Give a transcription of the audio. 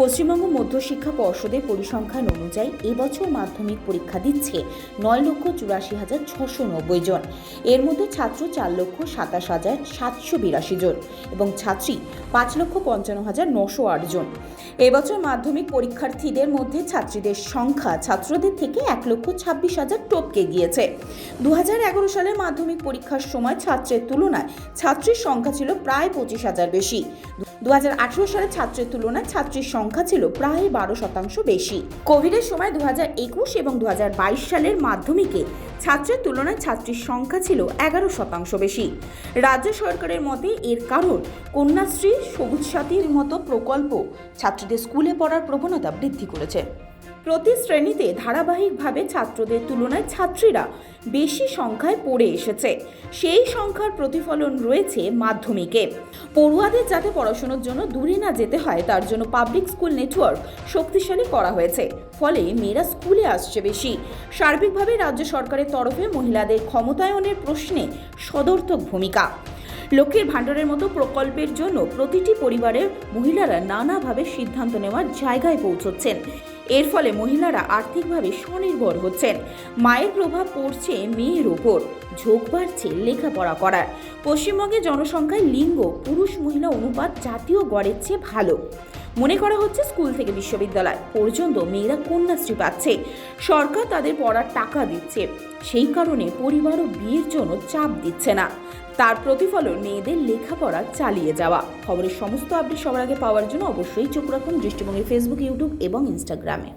পশ্চিমবঙ্গ মধ্যশিক্ষা পর্ষদের পরিসংখ্যান অনুযায়ী এবছর মাধ্যমিক পরীক্ষা দিচ্ছে নয় লক্ষ চুরাশি হাজার ছশো নব্বই জন। এর মধ্যে ছাত্র চার লক্ষ সাতাশ হাজার সাতশো বিরাশি জন এবং ছাত্রী পাঁচ লক্ষ পঞ্চান্ন হাজার নশো আট জন। এবছর মাধ্যমিক পরীক্ষার্থীদের মধ্যে ছাত্রীদের সংখ্যা ছাত্রদের থেকে এক লক্ষ ছাব্বিশ হাজার টপকে গিয়েছে। দু হাজার এগারো সালের মাধ্যমিক পরীক্ষার সময় ছাত্রের তুলনায় ছাত্রীর সংখ্যা ছিল প্রায় পঁচিশ হাজার বেশি। দু হাজার আঠেরো সালে ছাত্রের তুলনায় ছাত্রীর সংখ্যা ছিল প্রায় বারো শতাংশ বেশি। কোভিডের সময় দু হাজার একুশ এবং দু হাজার বাইশ সালের মাধ্যমিকে ছাত্রের তুলনায় ছাত্রীর সংখ্যা ছিল এগারো শতাংশ বেশি। রাজ্য সরকারের মতে এর কারণ কন্যাশ্রী, সবুজ সাথীর মতো প্রকল্প ছাত্রীদের স্কুলে পড়ার প্রবণতা বৃদ্ধি করেছে। প্রতি শ্রেণীতে ধারাবাহিকভাবে ছাত্রদের তুলনায় ছাত্রীরা বেশি সংখ্যায় পড়ে এসেছে। সেই সংখ্যার প্রতিফলন রয়েছে মাধ্যমিকে। পড়ুয়াদের যাতে পড়াশোনার জন্য দূরে না যেতে হয়, তার জন্য পাবলিক স্কুল নেটওয়ার্ক শক্তিশালী করা হয়েছে। ফলে মেয়েরা স্কুলে আসছে বেশি। সার্বিকভাবে রাজ্য সরকারের তরফে মহিলাদের ক্ষমতায়নের প্রশ্নে সদর্থক ভূমিকা। লক্ষ্মীর ভাণ্ডারের মতো প্রকল্পের জন্য প্রতিটি পরিবারের মহিলারা নানাভাবে সিদ্ধান্ত নেওয়ার জায়গায় পৌঁছচ্ছেন। এর ফলে মহিলারা আর্থিকভাবে স্বনির্ভর হচ্ছেন। মায়ের প্রভাব পড়ছে মেয়ের ওপর। ঝোঁক বাড়ছে লেখাপড়া করার। পশ্চিমবঙ্গে জনসংখ্যায় লিঙ্গ পুরুষ মহিলা অনুপাত জাতীয় গড়ের চেয়ে ভালো। মনে করা হচ্ছে স্কুল থেকে বিশ্ববিদ্যালয় পর্যন্ত মেয়েরা কন্যাশ্রী পাচ্ছে। সরকার তাদের পড়ার টাকা দিচ্ছে। সেই কারণে পরিবারও বিয়ের জন্য চাপ দিচ্ছে না। তার প্রতিফলন মেয়েদের লেখাপড়া চালিয়ে যাওয়া। খবরের সমস্ত আপডেট সবার আগে পাওয়ার জন্য অবশ্যই চোখ রাখুন দৃষ্টিভঙ্গি ফেসবুক ইউটিউব এবং ইনস্টাগ্রামে